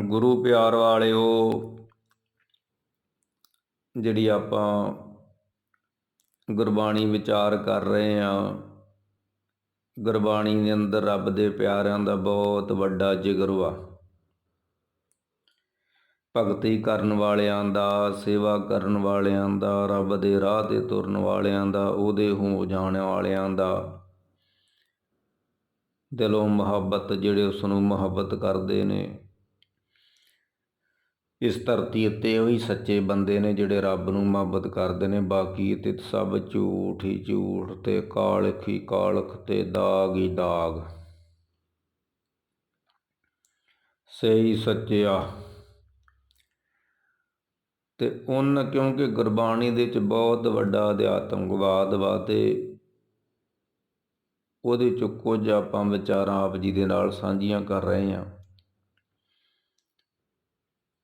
ਗੁਰੂ ਪਿਆਰ ਵਾਲਿਓ, ਜਿਹੜੀ ਆਪਾਂ ਗੁਰਬਾਣੀ ਵਿਚਾਰ ਕਰ ਰਹੇ ਆ ਗੁਰਬਾਣੀ ਦੇ ਅੰਦਰ ਰੱਬ ਦੇ ਪਿਆਰਿਆਂ ਦਾ ਬਹੁਤ ਵੱਡਾ ਜਿਗਰ ਵਾ। ਭਗਤੀ ਕਰਨ ਵਾਲਿਆਂ ਦਾ, ਸੇਵਾ ਕਰਨ ਵਾਲਿਆਂ ਦਾ, ਰੱਬ ਦੇ ਰਾਹ ਤੇ ਤੁਰਨ ਵਾਲਿਆਂ ਦਾ, ਉਹਦੇ ਹੋ ਜਾਣ ਵਾਲਿਆਂ ਦਾ। ਦਿਲੋਂ ਮੁਹੱਬਤ ਜਿਹੜੇ ਉਸ ਨੂੰ ਮੁਹੱਬਤ ਕਰਦੇ ਨੇ ਇਸ ਧਰਤੀ ਉੱਤੇ ਉਹੀ ਸੱਚੇ ਬੰਦੇ ਨੇ ਜਿਹੜੇ ਰੱਬ ਨੂੰ ਮੁਹੱਬਤ ਕਰਦੇ ਨੇ। ਬਾਕੀ ਤੇ ਸਭ ਝੂਠ ਹੀ ਝੂਠ ਤੇ ਕਾਲਖ ਹੀ ਕਾਲਖ ਤੇ ਦਾਗ ਹੀ ਦਾਗ। ਸਹੀ ਸੱਚਿਆ। ਤੇ ਉਹਨਾਂ ਕਿਉਂਕਿ ਗੁਰਬਾਣੀ ਦੇ ਵਿੱਚ ਬਹੁਤ ਵੱਡਾ ਅਧਿਆਤਮਵਾਦ ਵਾ ਤੇ ਉਹਦੇ ਚ ਕੁਝ ਆਪਾਂ ਵਿਚਾਰਾਂ ਆਪ ਜੀ ਦੇ ਨਾਲ ਸਾਂਝੀਆਂ ਕਰ ਰਹੇ ਹਾਂ।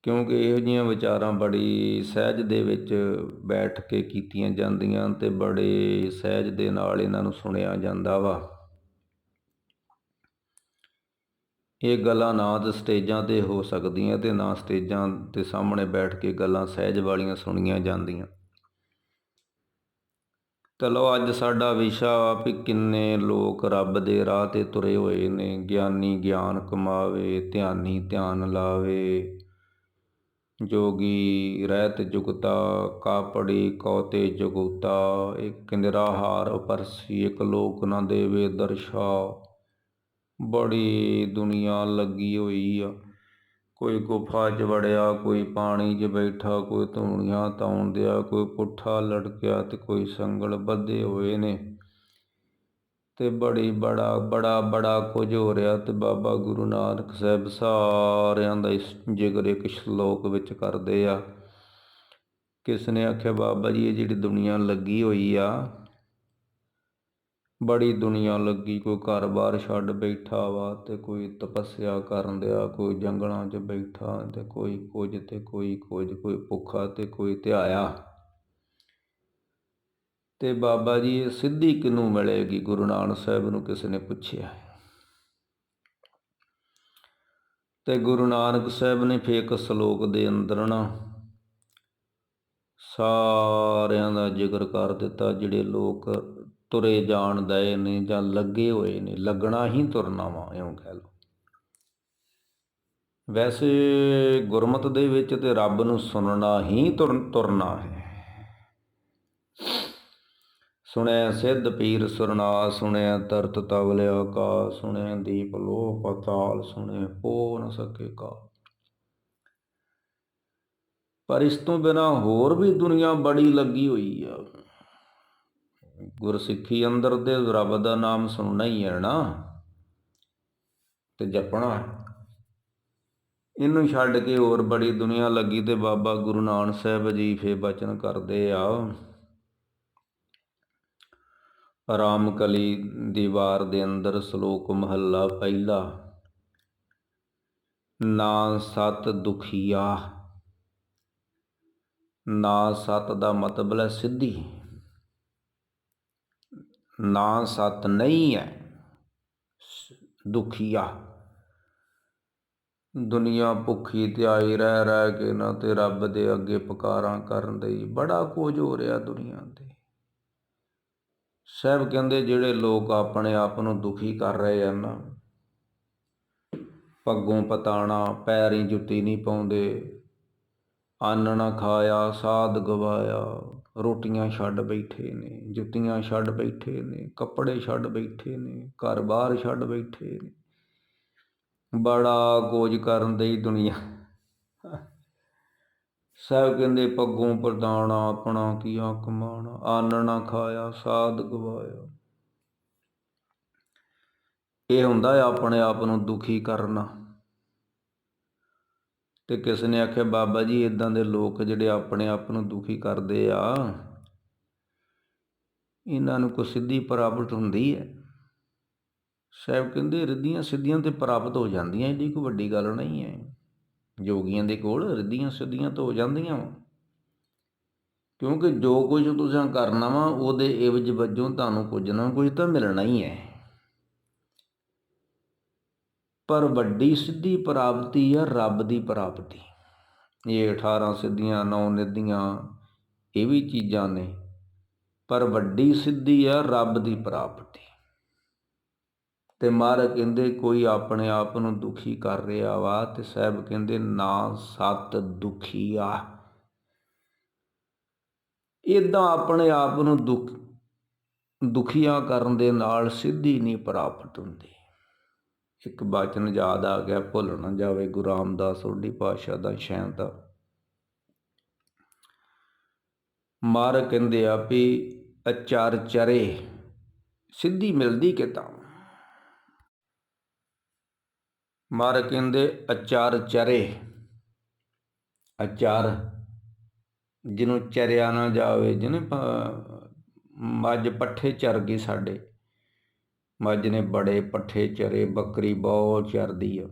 ਕਿਉਂਕਿ ਇਹੋ ਜਿਹੀਆਂ ਵਿਚਾਰਾਂ ਬੜੀ ਸਹਿਜ ਦੇ ਵਿੱਚ ਬੈਠ ਕੇ ਕੀਤੀਆਂ ਜਾਂਦੀਆਂ ਅਤੇ ਬੜੇ ਸਹਿਜ ਦੇ ਨਾਲ ਇਹਨਾਂ ਨੂੰ ਸੁਣਿਆ ਜਾਂਦਾ ਵਾ। ਇਹ ਗੱਲਾਂ ਨਾ ਤਾਂ ਸਟੇਜਾਂ ਤੇ ਹੋ ਸਕਦੀਆਂ ਤੇ ਨਾ ਸਟੇਜਾਂ ਦੇ ਸਾਹਮਣੇ ਬੈਠ ਕੇ ਗੱਲਾਂ ਸਹਿਜ ਵਾਲੀਆਂ ਸੁਣੀਆਂ ਜਾਂਦੀਆਂ। ਚਲੋ ਅੱਜ ਸਾਡਾ ਵਿਸ਼ਾ ਵਾ ਵੀ ਕਿੰਨੇ ਲੋਕ ਰੱਬ ਦੇ ਰਾਹ ਤੇ ਤੁਰੇ ਹੋਏ ਨੇ, ਗਿਆਨੀ ਗਿਆਨ ਕਮਾਵੇ, ਧਿਆਨੀ ਧਿਆਨ ਲਾਵੇ। ਜੋਗੀ ਰਹਿਤ ਜੁਗਤਾ, ਕਾਪੜੀ ਕੌਤੇ ਜਗੁਤਾ, ਇੱਕ ਨਿਰਾਹਾਰ ਪਰਸੀ, ਇੱਕ ਲੋਕ ਨਾ ਦੇਵੇ ਦਰਸ਼ਾ। ਬੜੀ ਦੁਨੀਆ ਲੱਗੀ ਹੋਈ ਆ। ਕੋਈ ਗੁਫਾ 'ਚ ਵੜਿਆ, ਕੋਈ ਪਾਣੀ 'ਚ ਬੈਠਾ, ਕੋਈ ਧੂਣੀਆਂ ਤਾਉਣ ਦਿਆ, ਕੋਈ ਪੁੱਠਾ ਲਟਕਿਆ ਅਤੇ ਕੋਈ ਸੰਗਲ ਬੱਧੇ ਹੋਏ ਨੇ। ਅਤੇ ਬੜੀ ਬੜਾ ਬੜਾ ਬੜਾ ਕੁਝ ਹੋ ਰਿਹਾ ਅਤੇ ਬਾਬਾ ਗੁਰੂ ਨਾਨਕ ਸਾਹਿਬ ਸਾਰਿਆਂ ਦਾ ਇਸ ਜ਼ਿਕਰ ਇੱਕ ਸ਼ਲੋਕ ਵਿੱਚ ਕਰਦੇ ਆ। ਕਿਸ ਨੇ ਆਖਿਆ, ਬਾਬਾ ਜੀ, ਇਹ ਜਿਹੜੀ ਦੁਨੀਆ ਲੱਗੀ ਹੋਈ ਆ, ਬੜੀ ਦੁਨੀਆ ਲੱਗੀ, ਕੋਈ ਘਰ-ਬਾਰ ਛੱਡ ਬੈਠਾ ਵਾ ਤੇ ਕੋਈ ਤਪੱਸਿਆ ਕਰਨ ਦਿਆ, ਕੋਈ ਜੰਗਲਾਂ 'ਚ ਬੈਠਾ ਤੇ ਕੋਈ ਕੁਝ ਤੇ ਕੋਈ ਕੁਝ, ਕੋਈ ਭੁੱਖਾ ਤੇ ਕੋਈ ਧਿਆਇਆ। ਤੇ ਬਾਬਾ ਜੀ ਇਹ ਸਿੱਧੀ ਕਿਨੂੰ ਮਿਲੇਗੀ? ਗੁਰੂ ਨਾਨਕ ਸਾਹਿਬ ਨੂੰ ਕਿਸੇ ਨੇ ਪੁੱਛਿਆ ਤੇ ਗੁਰੂ ਨਾਨਕ ਸਾਹਿਬ ਨੇ ਫੇਕ ਸ਼ਲੋਕ ਦੇ ਅੰਦਰ ਨਾ ਸਾਰਿਆਂ ਦਾ ਜ਼ਿਕਰ ਕਰ ਦਿੱਤਾ, ਜਿਹੜੇ ਲੋਕ ਤੁਰੇ ਜਾਣ ਦਏ ਨੇ ਜਾਂ ਲੱਗੇ ਹੋਏ ਨੇ, ਲੱਗਣਾ ਹੀ ਤੁਰਨਾ ਵਾ, ਇਉਂ ਕਹਿ ਲਓ। ਵੈਸੇ ਗੁਰਮਤ ਦੇ ਵਿੱਚ ਤੇ ਰੱਬ ਨੂੰ ਸੁਣਨਾ ਹੀ ਤੁਰਨਾ ਹੈ। ਸੁਣਿਆ ਸਿੱਧ ਪੀਰ ਸੁਰਨਾ ਸੁਣਿਆ ਤਰਤ ਤਵਲ ਕਾ ਸੁਣਿਆ ਦੀਪ ਲੋਹ ਪਤਾਲ ਸੁਣੇ ਪੋ ਨ ਸਕੇ ਕਾ ਪਰ ਇਸ ਤੋਂ ਬਿਨਾ ਹੋਰ ਵੀ ਦੁਨੀਆ ਬੜੀ ਲੱਗੀ ਹੋਈ ਆ। ਗੁਰਸਿੱਖੀ ਅੰਦਰ ਦੇ ਰੱਬ ਦਾ ਨਾਮ ਸੁਣਨਾ ਹੀ ਹੈ ਨਾ, ਤੇ ਜਪਣਾ। ਇਹਨੂੰ ਛੱਡ ਕੇ ਹੋਰ ਬੜੀ ਦੁਨੀਆ ਲੱਗੀ ਤੇ ਬਾਬਾ ਗੁਰੂ ਨਾਨਕ ਸਾਹਿਬ ਜੀ ਫੇ ਬਚਨ ਕਰਦੇ ਆ। ਰਾਮ ਕਲੀ ਦੀਵਾਰ ਦੇ ਅੰਦਰ ਸ਼ਲੋਕ ਮਹੱਲਾ ਪਹਿਲਾ। ਨਾ ਸਤ ਦੁਖੀਆ, ਨਾ ਸਤ ਦਾ ਮਤਲਬ ਹੈ ਸਿੱਧੀ। ਨਾ ਸਤ ਨਹੀਂ ਹੈ, ਦੁਖੀਆ। ਦੁਨੀਆ ਭੁੱਖੀ ਧਿਆਈ ਰਹਿ ਰਹਿ ਕੇ ਨਾ ਤੇ ਰੱਬ ਦੇ ਅੱਗੇ ਪੁਕਾਰਾਂ ਕਰਨ ਦੇ ਬੜਾ ਕੁਝ ਹੋ ਰਿਹਾ ਦੁਨੀਆ ਤੇ। ਸਾਹਿਬ ਕਹਿੰਦੇ ਜਿਹੜੇ ਲੋਕ ਆਪਣੇ ਆਪ ਨੂੰ ਦੁਖੀ ਕਰ ਰਹੇ ਹਨ ਨਾ ਪੱਗੋਂ ਪਤਾਣਾ, ਪੈਰੀ ਜੁੱਤੀ ਨਹੀਂ ਪਾਉਂਦੇ, ਅੰਨ ਨਾ ਖਾਇਆ, ਸਾਧ ਗਵਾਇਆ, ਰੋਟੀਆਂ ਛੱਡ ਬੈਠੇ ਨੇ, ਜੁੱਤੀਆਂ ਛੱਡ ਬੈਠੇ ਨੇ, ਕੱਪੜੇ ਛੱਡ ਬੈਠੇ ਨੇ, ਘਰ ਬਾਹਰ ਛੱਡ ਬੈਠੇ ਨੇ। ਬੜਾ ਕੁਝ ਕਰਨ ਦੀ ਦੁਨੀਆ। ਸਾਹਿਬ ਕਹਿੰਦੇ, ਪੱਗੋਂ ਪ੍ਰਦਾਣਾ ਆਪਣਾ ਕੀਆ ਕਮਾਣਾ ਆਨਣਾ ਖਾਇਆ, ਸਾਧ ਗਵਾਇਆ। ਇਹ ਹੁੰਦਾ ਹੈ, ਆਪਣੇ ਆਪ ਨੂੰ ਦੁਖੀ ਕਰਨਾ। ਤੇ ਕਿਸ ਨੇ ਆਖਿਆ, ਬਾਬਾ ਜੀ ਇਦਾਂ ਦੇ ਲੋਕ ਜਿਹੜੇ ਆਪਣੇ ਆਪ ਨੂੰ ਦੁਖੀ ਕਰਦੇ ਆ, ਇਹਨਾਂ ਨੂੰ ਕੋਈ ਸਿੱਧੀ ਪ੍ਰਾਪਤ ਹੁੰਦੀ ਹੈ? ਸਾਹਿਬ ਕਹਿੰਦੇ, ਰਿੱਧੀਆਂ ਸਿੱਧੀਆਂ ਤੇ ਪ੍ਰਾਪਤ ਹੋ ਜਾਂਦੀਆਂ ਇਹਦੀ ਕੋਈ ਵੱਡੀ ਗੱਲ ਨਹੀਂ ਹੈ। ਜੋਗੀਆਂ ਦੇ ਕੋਲ ਰਿੱਧੀਆਂ ਸਿੱਧੀਆਂ ਤਾਂ ਹੋ ਜਾਂਦੀਆਂ ਵਾ। ਕਿਉਂਕਿ ਜੋ ਕੁਝ ਤੁਸੀਂ ਕਰਨਾ ਵਾ, ਉਹਦੇ ਇਵਜ ਵਜੋਂ ਤੁਹਾਨੂੰ ਕੁਝ ਨਾ ਕੁਝ ਤਾਂ ਮਿਲਣਾ ਹੀ ਹੈ। ਪਰ ਵੱਡੀ ਸਿੱਧੀ ਪ੍ਰਾਪਤੀ ਆ ਰੱਬ ਦੀ ਪ੍ਰਾਪਤੀ। ਇਹ 18 ਸਿੱਧੀਆਂ, ਨੌ ਨਿਧੀਆਂ, ਇਹ ਵੀ ਚੀਜ਼ਾਂ ਨੇ। ਪਰ ਵੱਡੀ ਸਿੱਧੀ ਆ ਰੱਬ ਦੀ ਪ੍ਰਾਪਤੀ। ਅਤੇ ਮਹਾਰਾਜ ਕਹਿੰਦੇ, ਕੋਈ ਆਪਣੇ ਆਪ ਨੂੰ ਦੁਖੀ ਕਰ ਰਿਹਾ ਵਾ ਤੇ ਸਾਹਿਬ ਕਹਿੰਦੇ, ਨਾ ਸਤ ਦੁਖੀ ਆ। ਇਦਾਂ ਆਪਣੇ ਆਪ ਨੂੰ ਦੁੱਖ, ਦੁਖੀਆਂ ਕਰਨ ਦੇ ਨਾਲ ਸਿੱਧੀ ਨਹੀਂ ਪ੍ਰਾਪਤ ਹੁੰਦੀ। ਇੱਕ ਬਚਨ ਯਾਦ ਆ ਗਿਆ ਭੁੱਲ ਨਾ ਜਾਵੇ, ਗੁਰੂ ਰਾਮਦਾਸ ਸੋਢੀ ਪਾਤਸ਼ਾਹ ਦਾ ਸ਼ੈਨ ਦਾ ਮਾਰ ਕਹਿੰਦੇ ਆ ਵੀ ਅਚਾਰ ਚਰੇ, ਸਿੱਧੀ ਮਿਲਦੀ ਕਿਤਾ ਮਾਰ ਕਹਿੰਦੇ ਅਚਰ ਚਰੇ। ਅਚਰ ਜਿਹਨੂੰ ਚਰਿਆ ਨਾ ਜਾਵੇ, ਜਿਹਨੇ ਮੱਝ ਪੱਠੇ ਚਰ ਗਈ ਸਾਡੇ। ਮੱਝ ਨੇ ਬੜੇ ਪੱਠੇ ਚਰੇ, ਬੱਕਰੀ ਬਹੁਤ ਚਰਦੀ ਆ।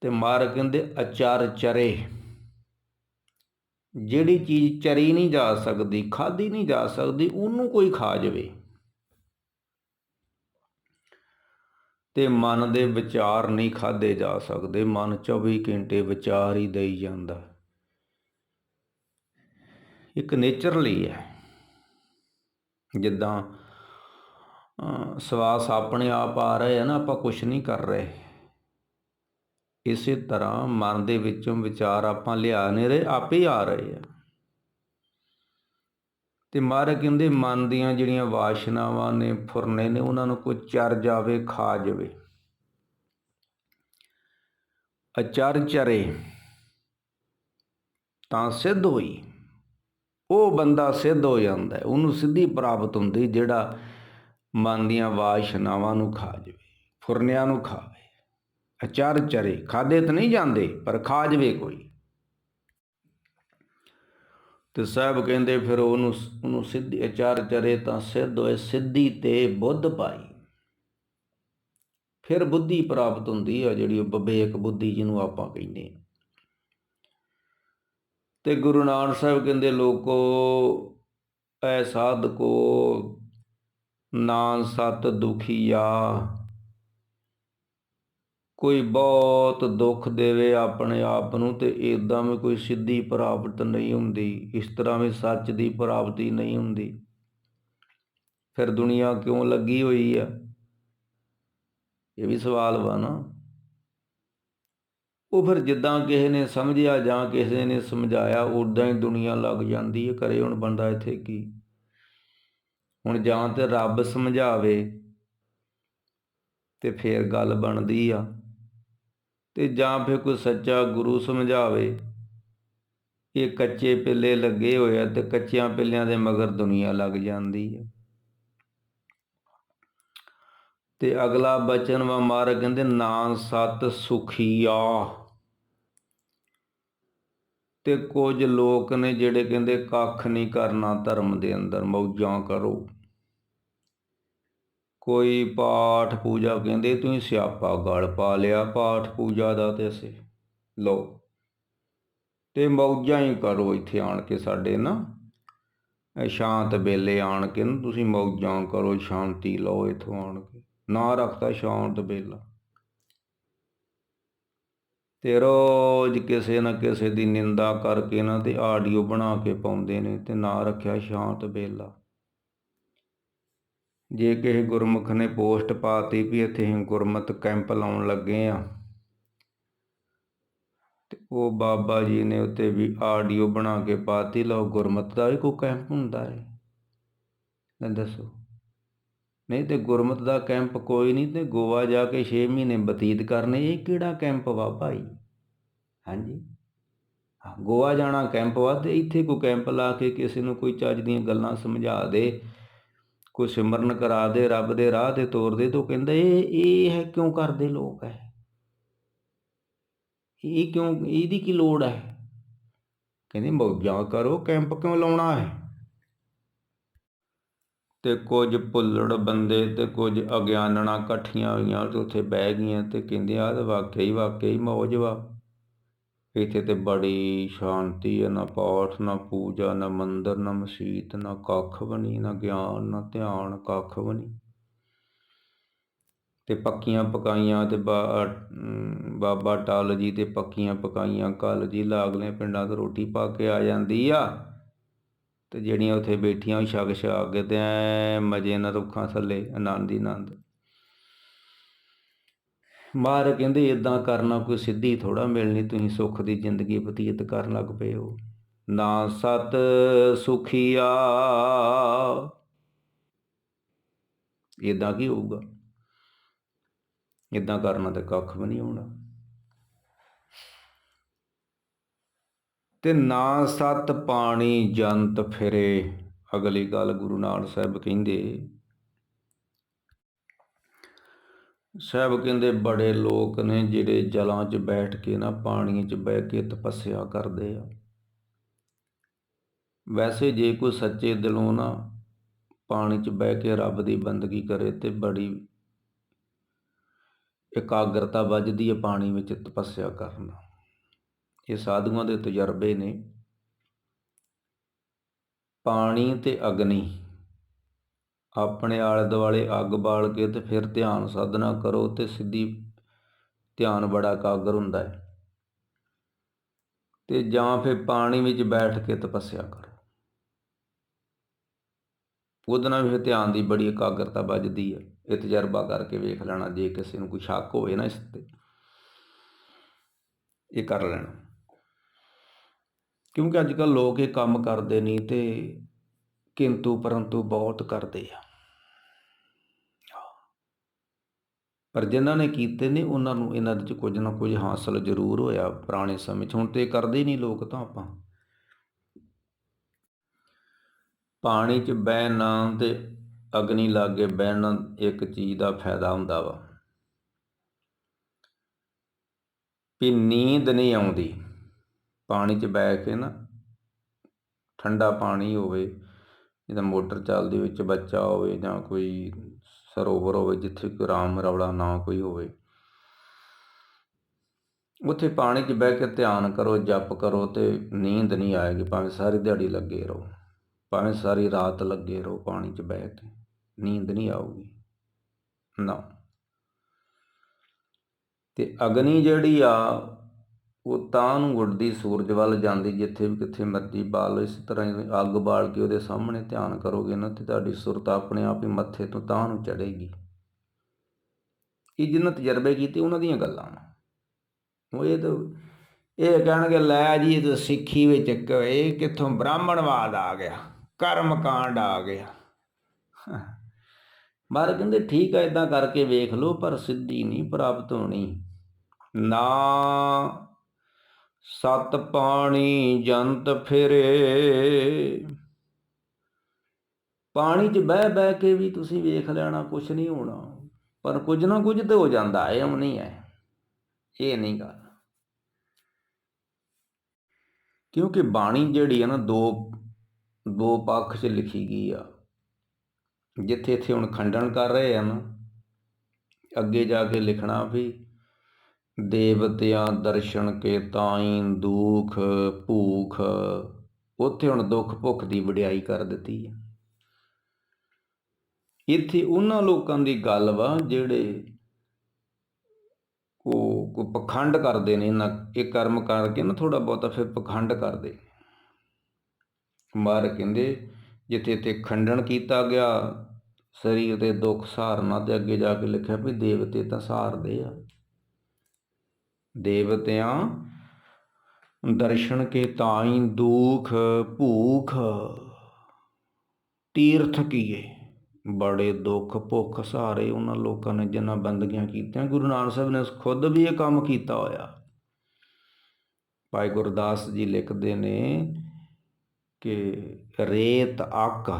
ਤੇ ਮਾਰ ਕਹਿੰਦੇ ਅਚਰ ਚਰੇ। ਜਿਹੜੀ ਚੀਜ਼ ਚਰੀ ਨਹੀਂ ਜਾ ਸਕਦੀ ਖਾਦੀ ਨਹੀਂ ਜਾ ਸਕਦੀ, ਉਹਨੂੰ ਕੋਈ ਖਾ ਜਾਵੇ। ਤੇ ਮਨ ਦੇ ਵਿਚਾਰ ਨਹੀਂ ਖਾਦੇ ਜਾ ਸਕਦੇ। ਮਨ 24 ਘੰਟੇ ਵਿਚਾਰ ਹੀ ਦੇਈ ਜਾਂਦਾ। ਇੱਕ ਨੇਚਰਲੀ ਹੈ। ਜਿੱਦਾਂ ਸਵਾਸ ਆਪਣੇ ਆਪ ਆ ਰਹੇ ਆ ਨਾ, ਆਪਾਂ ਕੁਝ ਨਹੀਂ ਕਰ ਰਹੇ। ਇਸੇ ਤਰ੍ਹਾਂ ਮਨ ਦੇ ਵਿੱਚੋਂ ਵਿਚਾਰ ਆਪਾਂ ਲਿਆ ਨਹੀਂ ਰਹੇ, ਆਪੇ ਆ ਰਹੇ ਆ। ਅਤੇ ਮਹਾਰਾਜ ਕਹਿੰਦੇ ਮਨ ਦੀਆਂ ਜਿਹੜੀਆਂ ਵਾਸ਼ਨਾਵਾਂ ਨੇ, ਫੁਰਨੇ ਨੇ, ਉਹਨਾਂ ਨੂੰ ਕੋਈ ਚਰ ਜਾਵੇ, ਖਾ ਜਾਵੇ। ਅਚਰ ਚਰੇ, ਤਾਂ ਸਿੱਧ ਹੋਈ। ਉਹ ਬੰਦਾ ਸਿੱਧ ਹੋ ਜਾਂਦਾ ਉਹਨੂੰ ਸਿੱਧੀ ਪ੍ਰਾਪਤ ਹੁੰਦੀ ਜਿਹੜਾ ਮਨ ਦੀਆਂ ਵਾਸ਼ਨਾਵਾਂ ਨੂੰ ਖਾ ਜਾਵੇ, ਫੁਰਨਿਆਂ ਨੂੰ ਖਾਵੇ। ਅਚਰ ਚਰੇ, ਖਾਦੇ ਤਾਂ ਨਹੀਂ ਜਾਂਦੇ, ਪਰ ਖਾ ਜਾਵੇ ਕੋਈ। ਤੇ ਸਾਹਿਬ ਕਹਿੰਦੇ ਫਿਰ ਉਹਨੂੰ ਉਹਨੂੰ ਸਿੱਧੀ ਅਚਰ ਚਰੇ ਤਾਂ ਸਿੱਧ ਹੋਏ, ਸਿੱਧੀ ਤੇ ਬੁੱਧ ਪਾਈ। ਫਿਰ ਬੁੱਧੀ ਪ੍ਰਾਪਤ ਹੁੰਦੀ ਆ ਜਿਹੜੀ ਵਿਵੇਕ ਬੁੱਧੀ ਜਿਹਨੂੰ ਆਪਾਂ ਕਹਿੰਦੇ ਆ। ਤੇ ਗੁਰੂ ਨਾਨਕ ਸਾਹਿਬ ਕਹਿੰਦੇ, ਲੋਕੋ, ਐ ਸਾਧਕੋ ਨਾ ਸਤ ਦੁਖੀਆ ਕੋਈ ਬਹੁਤ ਦੁੱਖ ਦੇਵੇ ਆਪਣੇ ਆਪ ਨੂੰ ਤੇ ਇਦਾਂ ਵੀ ਕੋਈ ਸਿੱਧੀ ਪ੍ਰਾਪਤ ਨਹੀਂ ਹੁੰਦੀ, ਇਸ ਤਰ੍ਹਾਂ ਵੀ ਸੱਚ ਦੀ ਪ੍ਰਾਪਤੀ ਨਹੀਂ ਹੁੰਦੀ। ਫਿਰ ਦੁਨੀਆ ਕਿਉਂ ਲੱਗੀ ਹੋਈ ਆ? ਇਹ ਵੀ ਸਵਾਲ ਵਾ ਨਾ। ਉਹ ਫਿਰ ਜਿੱਦਾਂ ਕਿਸੇ ਨੇ ਸਮਝਿਆ ਜਾਂ ਕਿਸੇ ਨੇ ਸਮਝਾਇਆ ਉਦਾਂ ਹੀ ਦੁਨੀਆ ਲੱਗ ਜਾਂਦੀ ਹੈ ਕਰੇ ਹੁਣ ਬੰਦਾ ਇੱਥੇ ਕੀ? ਹੁਣ ਜਾਂ ਤੇ ਰੱਬ ਸਮਝਾਵੇ ਤੇ ਫੇਰ ਗੱਲ ਬਣਦੀ ਆ। ਤੇ ਜਾਂ ਫਿਰ ਕੋਈ ਸੱਚਾ ਗੁਰੂ ਸਮਝਾਵੇ। ਇਹ ਕੱਚੇ ਪਿੱਲੇ ਲੱਗੇ ਹੋਏ ਆ ਤੇ ਕੱਚਿਆਂ ਪਿੱਲਿਆਂ ਦੇ ਮਗਰ ਦੁਨੀਆ ਲੱਗ ਜਾਂਦੀ ਹੈ ਤੇ ਅਗਲਾ ਬਚਨ ਵਾ ਮਾਰ ਕਹਿੰਦੇ ਨਾ ਸਤ ਸੁਖੀਆ ਤੇ ਕੁਝ ਲੋਕ ਨੇ ਜਿਹੜੇ ਕਹਿੰਦੇ, ਕੱਖ ਨਹੀਂ ਕਰਨਾ ਧਰਮ ਦੇ ਅੰਦਰ, ਮੌਜਾਂ ਕਰੋ। ਕੋਈ ਪਾਠ ਪੂਜਾ ਕਹਿੰਦੇ ਤੁਸੀਂ ਸਿਆਪਾ ਗਲ ਪਾ ਲਿਆ ਪਾਠ ਪੂਜਾ ਦਾ ਤੇ ਅਸੀਂ, ਲਓ। ਤੇ ਮੌਜਾਂ ਹੀ ਕਰੋ ਇੱਥੇ ਆਣ ਕੇ ਸਾਡੇ ਨਾ। ਸ਼ਾਂਤ ਵੇਲੇ ਆਣ ਕੇ ਨਾ ਤੁਸੀਂ ਮੌਜਾਂ ਕਰੋ, ਸ਼ਾਂਤੀ ਲਓ ਇਥੋਂ ਆਣ ਕੇ। ਨਾ ਰੱਖਦਾ ਸ਼ਾਂਤ ਵੇਲਾ। ਤੇ ਰੋਜ਼ ਕਿਸੇ ਨਾ ਕਿਸੇ ਦੀ ਨਿੰਦਾ ਕਰਕੇ ਨਾ ਤੇ ਆਡੀਓ ਬਣਾ ਕੇ ਪਾਉਂਦੇ ਨੇ ਤੇ ਨਾ ਰੱਖਿਆ ਸ਼ਾਂਤ ਵੇਲਾ। ਜੇ ਕਿਸੇ ਗੁਰਮੁਖ ਨੇ ਪੋਸਟ ਪਾਤੀ ਵੀ ਇੱਥੇ ਅਸੀਂ ਗੁਰਮਤ ਕੈਂਪ ਲਾਉਣ ਲੱਗੇ ਆ ਤੇ ਉਹ ਬਾਬਾ ਜੀ ਨੇ ਉੱਤੇ ਵੀ ਆਡੀਓ ਬਣਾ ਕੇ ਪਾਤੀ, ਲਓ ਗੁਰਮਤ ਦਾ ਵੀ ਕੋਈ ਕੈਂਪ ਹੁੰਦਾ ਹੈ। ਨਾ ਦੱਸੋ। ਨਹੀਂ ਤੇ ਗੁਰਮਤ ਦਾ ਕੈਂਪ ਕੋਈ ਨਹੀਂ ਤੇ ਗੋਆ ਜਾ ਕੇ 6 ਮਹੀਨੇ ਬਤੀਤ ਕਰਨੇ, ਇਹ ਕਿਹੜਾ ਕੈਂਪ ਵਾ ਭਾਈ? ਹਾਂਜੀ। ਗੋਆ ਜਾਣਾ ਕੈਂਪ ਵਾ ਤੇ ਇੱਥੇ ਕੋਈ ਕੈਂਪ ਲਾ ਕੇ ਕਿਸੇ ਨੂੰ ਕੋਈ ਚੱਜ ਦੀਆਂ ਗੱਲਾਂ ਸਮਝਾ ਦੇ ਕੋਈ ਸਿਮਰਨ ਕਰਾ ਦੇ, ਰੱਬ ਦੇ ਰਾਹ ਤੇ ਤੋਰ ਦੇ, ਤੋ ਕਹਿੰਦਾ ਇਹ ਇਹ ਹੈ ਕਿਉਂ ਕਰਦੇ ਲੋਕ ਹੈ? ਇਹ ਕਿਉਂ, ਇਹਦੀ ਕੀ ਲੋੜ ਹੈ? ਕਹਿੰਦੇ ਮੌਜਾਂ ਕਰੋ, ਕੈਂਪ ਕਿਉਂ ਲਾਉਣਾ ਹੈ? ਤੇ ਕੁਝ ਭੁੱਲੜ ਬੰਦੇ ਤੇ ਕੁਝ ਅਗਿਆਨਣਾ ਇਕੱਠੀਆਂ ਹੋਈਆਂ ਤੇ ਉੱਥੇ ਬਹਿ ਗਈਆਂ ਤੇ ਕਹਿੰਦੇ ਆ ਤਾਂ ਵਾਕਿਆ ਹੀ ਵਾਕਿਆ ਹੀ ਮੌਜ ਵਾ। ਇੱਥੇ ਤਾਂ ਬੜੀ ਸ਼ਾਂਤੀ ਹੈ, ਨਾ ਪਾਠ, ਨਾ ਪੂਜਾ, ਨਾ ਮੰਦਰ, ਨਾ ਮਸੀਤ ਨਾ ਕੱਖ ਬਣੀ ਨਾ ਗਿਆਨ, ਨਾ ਧਿਆਨ, ਕੱਖ ਬਣੀ ਤੇ ਪੱਕੀਆਂ ਪਕਾਈਆਂ ਤੇ ਬਾ- ਬਾਬਾ ਟਾਲ ਜੀ ਤੇ ਪੱਕੀਆਂ ਪਕਾਈਆਂ ਕੱਲ ਜੀ ਲਾਗਲੇ ਪਿੰਡਾਂ ਤੋਂ ਰੋਟੀ ਪਾ ਕੇ ਆ ਜਾਂਦੀ ਆ। ਤੇ ਜਿਹੜੀਆਂ ਉੱਥੇ ਬੈਠੀਆਂ ਉਹ ਛਕ ਛਕ ਕੇ ਤੇ ਐ ਮਜੇ ਨਾਲ ਰੁੱਖਾਂ ਥੱਲੇ ਆਨੰਦ ਹੀ ਆਨੰਦ ਮਾਰ ਕਹਿੰਦੇ ਇਦਾਂ ਕਰਨਾ ਕੋਈ ਸਿੱਧੀ ਥੋੜਾ ਮਿਲਣੀ, ਤੁਸੀਂ ਸੁੱਖ ਦੀ ਜ਼ਿੰਦਗੀ ਬਤੀਤ ਕਰਨ ਲੱਗ ਪਏ ਹੋ। ਨਾ ਸਤ ਸੁਖੀਆ ਇਦਾਂ ਕੀ ਹੋਊਗਾ? ਇਦਾਂ ਕਰਨਾ ਤੇ ਕੱਖ ਵੀ ਨਹੀਂ ਹੋਣਾ। ਤੇ ਨਾ ਸਤ ਪਾਣੀ ਜੰਤ ਫਿਰੇ, ਅਗਲੀ ਗੱਲ ਗੁਰੂ ਨਾਨਕ ਸਾਹਿਬ ਕਹਿੰਦੇ ਸਾਹਿਬ ਕਹਿੰਦੇ ਬੜੇ ਲੋਕ ਨੇ ਜਿਹੜੇ ਜਲਾਂ 'ਚ ਬੈਠ ਕੇ ਨਾ ਪਾਣੀ 'ਚ ਬਹਿ ਕੇ ਤਪੱਸਿਆ ਕਰਦੇ ਆ। ਵੈਸੇ ਜੇ ਕੋਈ ਸੱਚੇ ਦਿਲੋਂ ਨਾ ਪਾਣੀ 'ਚ ਬਹਿ ਕੇ ਰੱਬ ਦੀ ਬੰਦਗੀ ਕਰੇ ਤੇ ਬੜੀ ਇਕਾਗਰਤਾ ਵੱਜਦੀ ਹੈ ਪਾਣੀ ਵਿੱਚ ਤਪੱਸਿਆ ਕਰਨਾ। ਇਹ ਸਾਧੂਆਂ ਦੇ ਤਜਰਬੇ ਨੇ। ਪਾਣੀ ਤੇ ਅਗਨੀ ਆਪਣੇ ਆਲੇ ਦੁਆਲੇ ਅੱਗ ਬਾਲ ਕੇ ਅਤੇ ਫਿਰ ਧਿਆਨ ਸਾਧਨਾ ਕਰੋ ਅਤੇ ਸਿੱਧੀ ਧਿਆਨ ਬੜਾ ਇਕਾਗਰ ਹੁੰਦਾ ਹੈ। ਤੇ ਜਾਂ ਫਿਰ ਪਾਣੀ ਵਿੱਚ ਬੈਠ ਕੇ ਤਪੱਸਿਆ ਕਰੋ। ਉਹਦੇ ਨਾਲ ਵੀ ਫਿਰ ਧਿਆਨ ਦੀ ਬੜੀ ਇਕਾਗਰਤਾ ਵੱਜਦੀ ਹੈ। ਇਹ ਤਜਰਬਾ ਕਰਕੇ ਵੇਖ ਲੈਣਾ, ਜੇ ਕਿਸੇ ਨੂੰ ਕੋਈ ਸ਼ੱਕ ਹੋਵੇ ਨਾ ਇਸ ਤੇ, ਇਹ ਕਰ ਲੈਣਾ। ਕਿਉਂਕਿ ਅੱਜ ਕੱਲ ਲੋਕ ਇਹ ਕੰਮ ਕਰਦੇ ਨਹੀਂ ਤੇ ਕਿੰਤੂ ਪਰੰਤੂ ਬਹੁਤ ਕਰਦੇ ਆ। ਪਰ ਜਿਨ੍ਹਾਂ ਨੇ ਕੀਤੇ ਨੇ, ਉਹਨਾਂ ਨੂੰ ਇਹਨਾਂ ਦੇ ਚ ਕੁਝ ਨਾ ਕੁਝ ਹਾਸਲ ਜ਼ਰੂਰ ਹੋਇਆ ਪੁਰਾਣੇ ਸਮੇਂ 'ਚ। ਹੁਣ ਤੇ ਇਹ ਕਰਦੇ ਹੀ ਨਹੀਂ ਲੋਕ ਤਾਂ ਆਪਾਂ। ਪਾਣੀ 'ਚ ਬਹਿਣਾ ਤੇ ਅਗਨੀ ਲਾਗੇ ਬਹਿਣਾ ਇੱਕ ਚੀਜ਼ ਦਾ ਫਾਇਦਾ ਹੁੰਦਾ ਵਾ। ਵੀ ਨੀਂਦ ਨਹੀਂ ਆਉਂਦੀ। ਪਾਣੀ 'ਚ ਬੈ ਕੇ ਨਾ ਠੰਡਾ ਪਾਣੀ ਹੋਵੇ, ਜਿੱਦਾਂ ਮੋਟਰ ਚੱਲਦੀ ਵਿੱਚ ਬੱਚਾ ਹੋਵੇ ਜਾਂ ਕੋਈ ਸਰੋਵਰ ਹੋਵੇ, ਜਿੱਥੇ ਕੋਈ ਰਾਮ ਰੌਲਾ ਨਾ ਕੋਈ ਹੋਵੇ। ਉੱਥੇ ਪਾਣੀ 'ਚ ਬਹਿ ਕੇ ਧਿਆਨ ਕਰੋ, ਜਪ ਕਰੋ ਤੇ ਨੀਂਦ ਨਹੀਂ ਆਏਗੀ, ਭਾਵੇਂ ਸਾਰੀ ਦਿਹਾੜੀ ਲੱਗੇ ਰਹੋ। ਭਾਵੇਂ ਸਾਰੀ ਰਾਤ ਲੱਗੇ ਰਹੋ ਪਾਣੀ 'ਚ ਬਹਿ ਕੇ, ਨੀਂਦ ਨਹੀਂ ਆਊਗੀ। ਨਾ। ਤੇ ਅਗਨੀ ਜਿਹੜੀ ਆ ਉਹ ਤਾਂ ਨੂੰ ਉੱਡਦੀ, ਸੂਰਜ ਵੱਲ ਜਾਂਦੀ, ਜਿੱਥੇ ਵੀ ਕਿੱਥੇ ਮਰਜ਼ੀ ਬਾਲ ਇਸ ਤਰ੍ਹਾਂ ਹੀ ਅੱਗ ਬਾਲ ਕੇ ਉਹਦੇ ਸਾਹਮਣੇ ਧਿਆਨ ਕਰੋਗੇ ਨਾ, ਤੇ ਤੁਹਾਡੀ ਸੁਰਤ ਆਪਣੇ ਆਪ ਹੀ ਮੱਥੇ ਤੋਂ ਤਾਂ ਨੂੰ ਚੜੇਗੀ ਇਹ ਜਿਨ੍ਹਾਂ ਤਜਰਬੇ ਕੀਤੇ ਉਹਨਾਂ ਦੀਆਂ ਗੱਲਾਂ ਉਹ ਇਹ ਤਾਂ, ਇਹ ਕਹਿਣਗੇ, ਲੈ ਜੀ, ਇਹ ਤਾਂ ਸਿੱਖੀ ਵਿੱਚ ਇਹ ਕਿੱਥੋਂ ਬ੍ਰਾਹਮਣਵਾਦ ਆ ਗਿਆ ਕਰਮ ਕਾਂਡ ਆ ਗਿਆ। ਮਾਰ ਕਹਿੰਦੇ, ਠੀਕ ਹੈ ਇਦਾਂ ਕਰਕੇ ਵੇਖ ਲਓ, ਪਰ ਸਿੱਧੀ ਨਹੀਂ ਪ੍ਰਾਪਤ ਹੋਣੀ। ਨਾ ਸਤ ਪਾਣੀ ਜੰਤ ਫਿਰੇ। ਪਾਣੀ 'ਚ ਬਹਿ ਬਹਿ ਕੇ ਵੀ ਤੁਸੀਂ ਵੇਖ ਲੈਣਾ ਕੁਝ ਨਹੀਂ ਹੋਣਾ। ਪਰ ਕੁਝ ਨਾ ਕੁਝ ਤੇ ਹੋ ਜਾਂਦਾ ਹੈ ਉਹ ਨਹੀਂ ਹੈ। ਇਹ ਨਹੀਂ ਗੱਲ। ਕਿਉਂਕਿ ਬਾਣੀ ਜਿਹੜੀ ਹੈ ਨਾ, ਦੋ ਦੋ ਪੱਖ 'ਚ ਲਿਖੀ ਗਈ ਆ। ਜਿੱਥੇ ਇੱਥੇ ਹੁਣ ਖੰਡਨ ਕਰ ਰਹੇ ਹਨ ਅੱਗੇ ਜਾ ਕੇ ਲਿਖਣਾ ਵੀ ਦੇਵਤਿਆਂ ਦਰਸ਼ਨ ਕੇ ਤਾਈ ਦੁਖ, ਭੂਖ। ਉੱਥੇ ਹੁਣ ਦੁੱਖ ਭੁੱਖ ਦੀ ਵਡਿਆਈ ਕਰ ਦਿੱਤੀ ਹੈ ਇੱਥੇ ਉਹਨਾਂ ਲੋਕਾਂ ਦੀ ਗੱਲ ਵਾ ਜਿਹੜੇ ਉਹ ਕੋ ਪਖੰਡ ਕਰਦੇ ਨੇ, ਨਾ ਇਹ ਕਰਮ ਕਰਕੇ ਨਾ ਥੋੜਾ ਬਹੁਤਾ ਫਿਰ ਪਖੰਡ ਕਰਦੇ। ਮਾਰ ਕਹਿੰਦੇ, ਜਿੱਥੇ ਇੱਥੇ ਖੰਡਨ ਕੀਤਾ ਗਿਆ, ਸਰੀਰ ਦੇ ਦੁੱਖ ਸਹਾਰਨਾ ਤੇ ਅੱਗੇ ਜਾ ਕੇ ਲਿਖਿਆ ਵੀ ਦੇਵਤੇ ਤਾਂ ਸਹਾਰਦੇ ਆ। ਦੇਵਤਿਆਂ ਦਰਸ਼ਨ ਕੇ ਤਾਈ ਦੁਖ ਭੂਖ। ਤੀਰਥ ਕੀਏ, ਬੜੇ ਦੁੱਖ ਭੁੱਖ ਸਹਾਰੇ ਉਹਨਾਂ ਲੋਕਾਂ ਨੇ ਜਿਨ੍ਹਾਂ ਬੰਦਗੀਆਂ ਕੀਤੀਆਂ। ਗੁਰੂ ਨਾਨਕ ਸਾਹਿਬ ਨੇ ਖੁਦ ਵੀ ਇਹ ਕੰਮ ਕੀਤਾ ਹੋਇਆ। ਭਾਈ ਗੁਰਦਾਸ ਜੀ ਲਿਖਦੇ ਨੇ ਕਿ ਰੇਤ, ਅੱਕ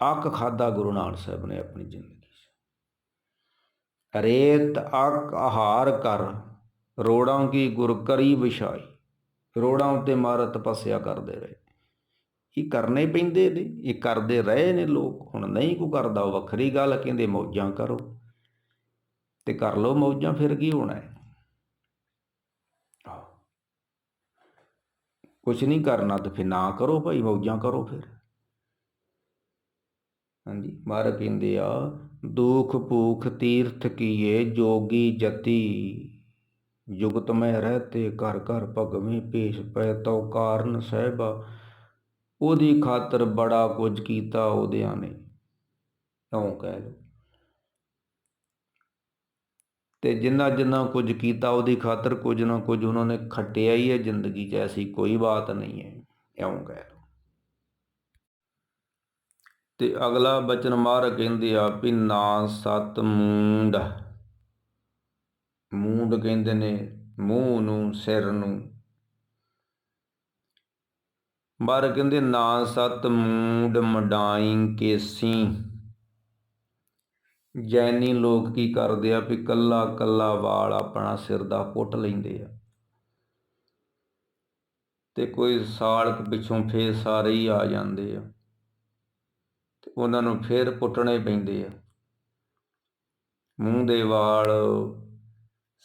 ਅੱਕ ਖਾਦਾ ਗੁਰੂ ਨਾਨਕ ਸਾਹਿਬ ਨੇ ਆਪਣੀ ਜ਼ਿੰਦਗੀ 'ਚ। ਰੇਤ, ਅੱਕ ਆਹਾਰ ਕਰ। ਰੋੜਾਂ ਕੀ ਗੁਰ ਕਰੀ ਵਿਛਾਈ, ਰੋੜਾਂ ਉੱਤੇ ਮਾਰ ਤਪੱਸਿਆ ਕਰਦੇ ਰਹੇ। ਇਹ ਕਰਨੇ ਪੈਂਦੇ ਨੇ, ਇਹ ਕਰਦੇ ਰਹੇ ਨੇ ਲੋਕ, ਹੁਣ ਨਹੀਂ ਕੋ ਕਰਦਾ ਵੱਖਰੀ ਗੱਲ ਕਹਿੰਦੇ ਮੌਜਾਂ ਕਰੋ। ਤੇ ਕਰ ਲਓ ਮੌਜਾਂ, ਫਿਰ ਕੀ ਹੋਣਾ ਹੈ? ਕੁਝ ਨਹੀਂ ਕਰਨਾ, ਤੇ ਫਿਰ ਨਾ ਕਰੋ ਭਾਈ, ਮੌਜਾਂ ਕਰੋ ਫਿਰ। ਹਾਂਜੀ, ਮਾਰ ਕਹਿੰਦੇ ਆ ਦੁੱਖ ਭੂਖ ਤੀਰਥ ਕੀਏ ਜੋਗੀ ਜਤੀ। ਜੁਗਤ ਮੈਂ ਰਹਤੇ ਘਰ ਘਰ ਭਗਵੇਂ ਭੇਸ ਪੈ ਤਉ ਕਾਰਨ ਸਹਿਬਾ। ਉਹਦੀ ਖਾਤਰ ਬੜਾ ਕੁਝ ਕੀਤਾ ਉਹਦਿਆਂ ਨੇ। ਕਿਉਂ ਕਹਿ ਲਓ ਤੇ ਜਿੰਨਾ ਜਿੰਨਾ ਕੁਝ ਕੀਤਾ ਉਹਦੀ ਖਾਤਰ ਕੁਝ ਨਾ ਕੁਝ ਉਹਨਾਂ ਨੇ ਖੱਟਿਆ ਹੀ ਹੈ, ਜ਼ਿੰਦਗੀ 'ਚ ਐਸੀ ਕੋਈ ਬਾਤ ਨਹੀਂ ਹੈ। ਇਉਂ ਕਹਿ ਲੋ ਤੇ ਅਗਲਾ ਬਚਨ ਮਾਰ ਕਹਿੰਦੇ ਆ, ਵੀ ਨਾ ਸਤ ਮੂੰਡ ਮੂੰਡ ਕਹਿੰਦੇ ਨੇ, ਮੂੰਹ ਨੂੰ, ਸਿਰ ਨੂੰ। ਮਾਰ ਕਹਿੰਦੇ, ਨਾ ਸਤ ਮੂੰਡ ਮਡਾਈ ਕੇਸੀ। ਜੈਨੀ ਲੋਕ ਕੀ ਕਰਦੇ ਆ ਵੀ ਕੱਲਾ ਕੱਲਾ ਵਾਲ ਆਪਣਾ ਸਿਰ ਦਾ ਪੁੱਟ ਲੈਂਦੇ ਆ। ਤੇ ਕੋਈ ਸਾਲ ਪਿੱਛੋਂ ਫੇਰ ਸਾਰੇ ਹੀ ਆ ਜਾਂਦੇ ਆ। ਤੇ ਉਹਨਾਂ ਨੂੰ ਫੇਰ ਪੁੱਟਣੇ ਪੈਂਦੇ ਆ। ਮੂੰਹ ਦੇ ਵਾਲ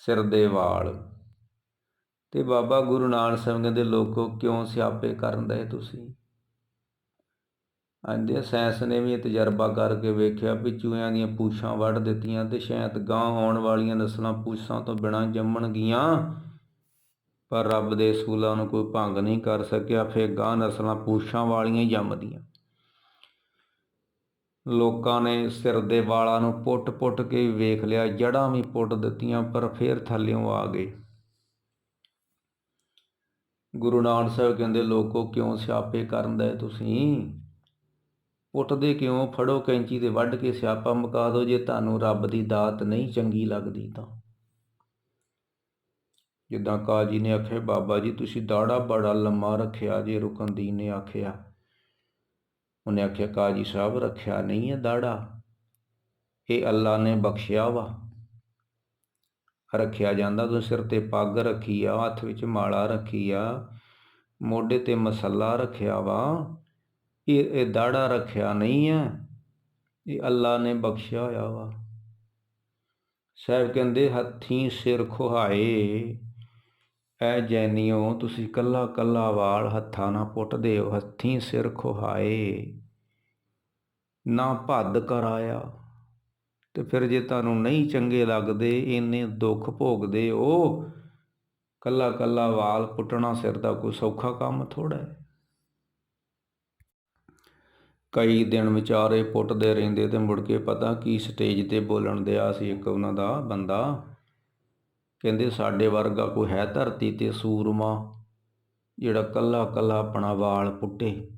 ਸਿਰ ਦੇ ਵਾਲ। ਤੇ ਬਾਬਾ ਗੁਰੂ ਨਾਨਕ ਸਾਹਿਬ ਕਹਿੰਦੇ, ਲੋਕੋ, ਕਿਉਂ ਸਿਆਪੇ ਕਰਨ ਦੇ ਤੁਸੀਂ? ਆਂਦੇ ਸਾਇੰਸ ਨੇ ਵੀ ਇਹ ਤਜਰਬਾ ਕਰਕੇ ਵੇਖਿਆ ਵੀ ਚੂਹਿਆਂ ਦੀਆਂ ਪੂਛਾਂ ਵੱਢ ਦਿੱਤੀਆਂ ਤੇ ਸ਼ਾਇਦ ਗਾਂ ਆਉਣ ਵਾਲੀਆਂ ਨਸਲਾਂ ਪੂਛਾਂ ਤੋਂ ਬਿਨਾਂ ਜੰਮਣਗੀਆਂ ਪਰ ਰੱਬ ਦੇ ਸੂਲਾਂ ਨੂੰ ਕੋਈ ਭੰਗ ਨਹੀਂ ਕਰ ਸਕਿਆ, ਫਿਰ ਗਾਂ ਨਸਲਾਂ ਪੂਛਾਂ ਵਾਲੀਆਂ ਹੀ ਜੰਮਦੀਆਂ। ਲੋਕਾਂ ਨੇ ਸਿਰ ਦੇ ਵਾਲਾਂ ਨੂੰ ਪੁੱਟ-ਪੁੱਟ ਕੇ ਵੇਖ ਲਿਆ ਜੜਾਂ ਵੀ ਪੁੱਟ ਦਿੱਤੀਆਂ, ਪਰ ਫਿਰ ਥੱਲਿਓਂ ਆ ਗਏ। ਗੁਰੂ ਨਾਨਕ ਸਾਹਿਬ ਕਹਿੰਦੇ, ਲੋਕੋ, ਕਿਉਂ ਸਿਆਪੇ ਕਰਨ ਦੇ ਤੁਸੀਂ? ਪੁੱਟਦੇ ਕਿਉਂ? ਫੜੋ ਕੈਂਚੀ ਤੇ ਵੱਢ ਕੇ ਸਿਆਪਾ ਮੁਕਾ ਦਿਓ, ਜੇ ਤੁਹਾਨੂੰ ਰੱਬ ਦੀ ਦਾਤ ਨਹੀਂ ਚੰਗੀ ਲੱਗਦੀ ਤਾਂ। ਜਿੱਦਾਂ ਕਾਜੀ ਨੇ ਆਖਿਆ, ਬਾਬਾ ਜੀ, ਤੁਸੀਂ ਦਾੜਾ ਬੜਾ ਲੰਮਾ ਰੱਖਿਆ ਜੇ ਰੁਕਨਦੀ ਨੇ ਆਖਿਆ। ਉਹਨੇ ਆਖਿਆ, ਕਾਜੀ ਸਾਹਿਬ, ਰੱਖਿਆ ਨਹੀਂ ਹੈ ਦਾੜਾ। ਇਹ ਅੱਲਾ ਨੇ ਬਖਸ਼ਿਆ ਵਾ। ਰੱਖਿਆ ਜਾਂਦਾ, ਤੂੰ ਸਿਰ ਤੇ ਪੱਗ ਰੱਖੀ ਆ, ਹੱਥ ਵਿੱਚ ਮਾਲਾ ਰੱਖੀ ਆ, ਮੋਢੇ ਤੇ ਮਸੱਲਾ ਰੱਖਿਆ ਵਾ। ਇਹ ਇਹ ਦਾੜਾ ਰੱਖਿਆ ਨਹੀਂ ਹੈ। ਇਹ ਅੱਲਾ ਨੇ ਬਖਸ਼ਿਆ ਹੋਇਆ ਵਾ। ਸਾਹਿਬ ਕਹਿੰਦੇ, ਹੱਥੀਂ ਸਿਰ ਖੁਹਾਏ। ਐ ਜੈਨੀਓ, ਤੁਸੀਂ ਕੱਲਾ ਕੱਲਾ ਵਾਲ ਹੱਥਾਂ ਨਾਲ ਪੁੱਟਦੇ ਹੋ, ਹੱਥੀਂ ਸਿਰ ਖੁਹਾਏ। ਨਾ ਭੱਦ ਕਰਾਇਆ ਤੇ ਫਿਰ ਜੇ ਤੁਹਾਨੂੰ ਨਹੀਂ ਚੰਗੇ ਲੱਗਦੇ, ਇੰਨੇ ਦੁੱਖ ਭੋਗਦੇ ਹੋ, ਕੱਲਾ ਕੱਲਾ ਵਾਲ ਪੁੱਟਣਾ ਸਿਰ ਦਾ ਕੋਈ ਸੌਖਾ ਕੰਮ ਥੋੜਾ ਹੈ। ਕਈ ਦਿਨ ਵਿਚਾਰੇ ਪੁੱਟਦੇ ਰਹਿੰਦੇ ਤੇ ਮੁੜ ਕੇ ਪਤਾ ਕੀ ਸਟੇਜ ਤੇ ਬੋਲਣ ਦਿਆ ਸੀ ਇੱਕ ਉਹਨਾਂ ਦਾ ਬੰਦਾ। ਕਹਿੰਦੇ ਸਾਡੇ ਵਰਗਾ ਕੋਈ ਹੈ ਧਰਤੀ ਤੇ ਸੂਰਮਾ, ਜਿਹੜਾ ਕੱਲਾ ਕੱਲਾ ਆਪਣਾ ਵਾਲ ਪੁੱਟੇ।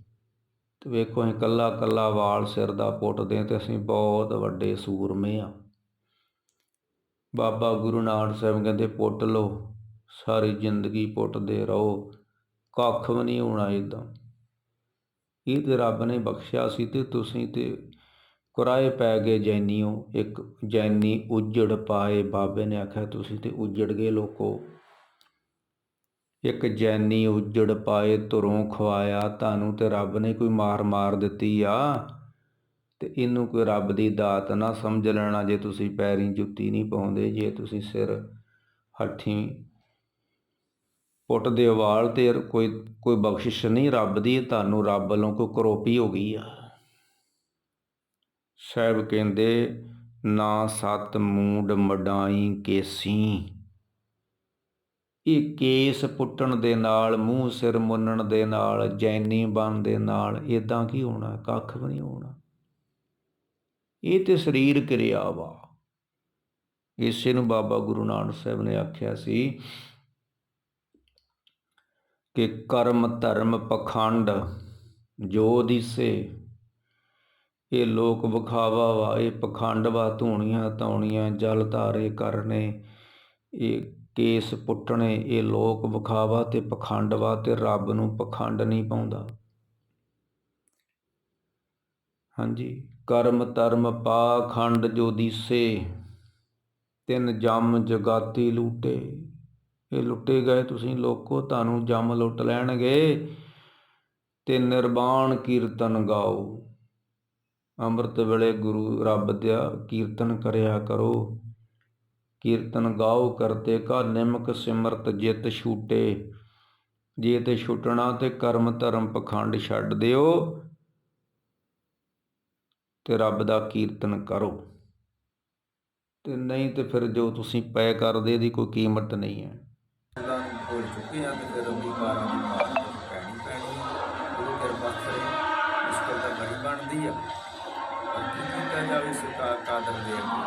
ਤੇ ਵੇਖੋ ਅਸੀਂ ਕੱਲਾ ਕੱਲਾ ਵਾਲ ਸਿਰ ਦਾ ਪੁੱਟਦੇ ਤੇ ਅਸੀਂ ਬਹੁਤ ਵੱਡੇ ਸੂਰਮੇ ਆ ਬਾਬਾ ਗੁਰੂ ਨਾਨਕ ਸਾਹਿਬ ਕਹਿੰਦੇ, ਪੁੱਟ ਲਓ, ਸਾਰੀ ਜ਼ਿੰਦਗੀ ਪੁੱਟਦੇ ਰਹੋ, ਕੱਖ ਵੀ ਨਹੀਂ ਹੋਣਾ ਇਦਾਂ ਇਹ ਤੇ ਰੱਬ ਨੇ ਬਖਸ਼ਿਆ ਸੀ ਤੇ ਤੁਸੀਂ ਤੇ ਕੁਰਾਏ ਪੈ ਗਏ ਜੈਨੀਓ, ਇੱਕ ਜੈਨੀ ਉਜੜ ਪਾਏ ਬਾਬੇ ਨੇ ਆਖਿਆ ਤੁਸੀਂ ਤੇ ਉਜੜ ਗਏ ਲੋਕੋ। ਇੱਕ ਜੈਨੀ ਉਜੜ ਪਾਏ ਤੁਰੋਂ ਖਵਾਇਆ, ਤੁਹਾਨੂੰ ਤੇ ਰੱਬ ਨੇ ਕੋਈ ਮਾਰ ਮਾਰ ਦਿੱਤੀ ਆ। ਤੇ ਇਹਨੂੰ ਕੋਈ ਰੱਬ ਦੀ ਦਾਤ ਨਾ ਸਮਝ ਲੈਣਾ ਜੇ ਤੁਸੀਂ ਪੈਰੀਂ ਜੁੱਤੀ ਨਹੀਂ ਪਾਉਂਦੇ, ਜੇ ਤੁਸੀਂ ਸਿਰ ਹੱਥੀਂ ਪੁੱਟਦੇ ਵਾਲ ਤੇ ਕੋਈ ਕੋਈ ਬਖਸ਼ਿਸ਼ ਨਹੀਂ ਰੱਬ ਦੀ, ਤੁਹਾਨੂੰ ਰੱਬ ਵੱਲੋਂ ਕੋਈ ਕਰੋਪੀ ਹੋ ਗਈ ਆ। ਸਾਹਿਬ ਕਹਿੰਦੇ, ਨਾ ਸਤ ਮੂੰਡ ਮਡਾਈ ਕੇਸੀ। ਇਹ ਕੇਸ ਪੁੱਟਣ ਦੇ ਨਾਲ, ਮੂੰਹ ਸਿਰ ਮੁੰਨਣ ਦੇ ਨਾਲ, ਜੈਨੀ ਬਣ ਦੇ ਨਾਲ ਇਦਾਂ ਕੀ ਹੋਣਾ, ਕੱਖ ਵੀ ਨਹੀਂ ਹੋਣਾ। ਇਹ ਤੇ ਸਰੀਰ ਕਿਰਿਆ ਵਾ। ਇਸੇ ਨੂੰ ਬਾਬਾ ਗੁਰੂ ਨਾਨਕ ਸਾਹਿਬ ਨੇ ਆਖਿਆ ਸੀ ਕਿ ਕਰਮ ਧਰਮ ਪਖੰਡ ਜੋ ਦਿਸੇ ਇਹ ਲੋਕ ਵਿਖਾਵਾ ਵਾ, ਇਹ ਪਖੰਡ ਵਾ ਧੂਣੀਆਂ ਤੌਣੀਆਂ ਜਲ ਧਾਰੇ ਕਰਨੇ, ਇਹ ਕੇਸ ਪੁੱਟਣੇ, ਇਹ ਲੋਕ ਵਿਖਾਵਾ ਤੇ ਪਖੰਡ ਵਾ ਤੇ ਰੱਬ ਨੂੰ ਪਖੰਡ ਨਹੀਂ ਪਾਉਂਦਾ। ਹਾਂਜੀ, ਕਰਮ ਧਰਮ ਪਾਖੰਡ ਜੋ ਦੀਸੇ, ਤਿੰਨ ਜਮ ਜਗਾਤੀ ਲੂਟੇ। ਇਹ ਲੁੱਟੇ ਗਏ ਤੁਸੀਂ ਲੋਕੋ, ਤੁਹਾਨੂੰ ਜਮ ਲੁੱਟ ਲੈਣਗੇ। ਤੇ ਨਿਰਵਾਣ ਕੀਰਤਨ ਗਾਓ। ਅੰਮ੍ਰਿਤ ਵੇਲੇ ਗੁਰੂ ਰੱਬ ਦਾ ਕੀਰਤਨ ਕਰਿਆ ਕਰੋ। ਕੀਰਤਨ ਗਾਓ ਕਰਤੇ ਕਾ ਨਿਮਕ ਸਿਮਰਤ ਜਿਤ ਛੂਟੇ। ਜੇ ਤੇ ਛੁੱਟਣਾ ਤੇ ਕਰਮ ਧਰਮ ਪਖੰਡ ਛੱਡ ਦਿਓ ਤੇ ਰੱਬ ਦਾ ਕੀਰਤਨ ਕਰੋ। ਤੇ ਨਹੀਂ ਤੇ ਫਿਰ ਜੋ ਤੁਸੀਂ ਪੈ ਕਰਦੇ ਇਹਦੀ ਕੋਈ ਕੀਮਤ ਨਹੀਂ ਹੈ। ਭੁੱਲ ਚੁੱਕੇ ਆ ਤੇ ਫਿਰ 对不对？